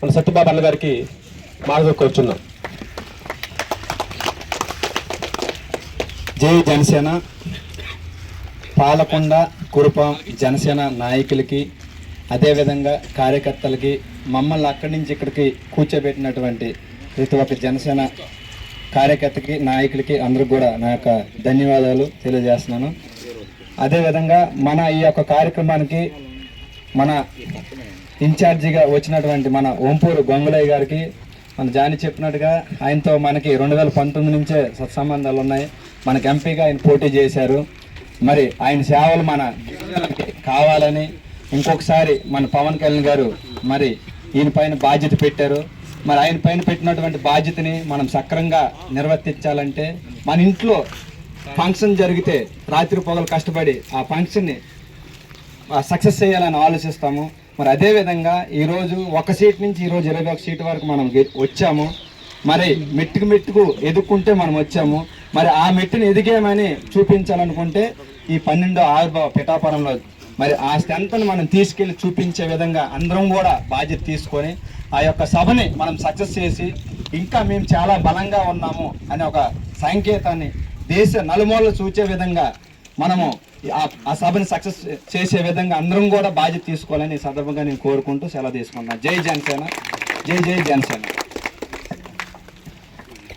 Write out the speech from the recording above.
మన సత్యబాబు అన్న గారికి మార్గం జై జనసేన. పాలకొండ కురుపాం జనసేన నాయకులకి అదేవిధంగా కార్యకర్తలకి మమ్మల్ని అక్కడి నుంచి ఇక్కడికి కూర్చోబెట్టినటువంటి ప్రతి ఒక్క జనసేన కార్యకర్తకి నాయకులకి అందరికి కూడా నా యొక్క ధన్యవాదాలు తెలియజేస్తున్నాను. అదేవిధంగా మన ఈ యొక్క కార్యక్రమానికి మన ఇన్ఛార్జిగా వచ్చినటువంటి మన ఓంపూరు గొంగులయ్య గారికి మన జాని చెప్పినట్టుగా ఆయనతో మనకి రెండు వేల పంతొమ్మిది నుంచే సత్సంబంధాలు ఉన్నాయి. మనకి ఎంపీగా ఆయన పోటీ చేశారు. మరి ఆయన సేవలు మన గిరిజనులకి కావాలని ఇంకొకసారి మన పవన్ కళ్యాణ్ గారు మరి ఈయన పైన బాధ్యత పెట్టారు. మరి ఆయన పైన పెట్టినటువంటి బాధ్యతని మనం సక్రంగా నిర్వర్తించాలంటే మన ఇంట్లో ఫంక్షన్ జరిగితే రాత్రి పొగలు కష్టపడి ఆ ఫంక్షన్ని సక్సెస్ చేయాలని ఆలోచిస్తాము. మరి అదే విధంగా ఈరోజు ఒక సీట్ నుంచి ఈరోజు ఇరవై ఒక సీట్ వరకు మనం వచ్చాము. మరి మెట్టుకు మెట్టుకు ఎదుక్కుంటే మనం వచ్చాము. మరి ఆ మెట్టుని ఎదిగామని చూపించాలనుకుంటే ఈ పన్నెండో ఆవిర్భావ పిఠాపురంలో మరి ఆ స్ట్రెంత్ను మనం తీసుకెళ్ళి చూపించే విధంగా అందరం కూడా బాధ్యత తీసుకొని ఆ యొక్క సభని మనం సక్సెస్ చేసి ఇంకా మేము చాలా బలంగా ఉన్నాము అనే ఒక సంకేతాన్ని దేశ నలుమూలలు చూచే విధంగా మనము ఆ- ఆ సభని సక్సెస్ చేసే విధంగా అందరం కూడా బాధ్యత తీసుకోవాలని ఈ సందర్భంగా నేను కోరుకుంటూ సెలవు తీసుకున్నాను జై జనసేన. జై జై జనసేన.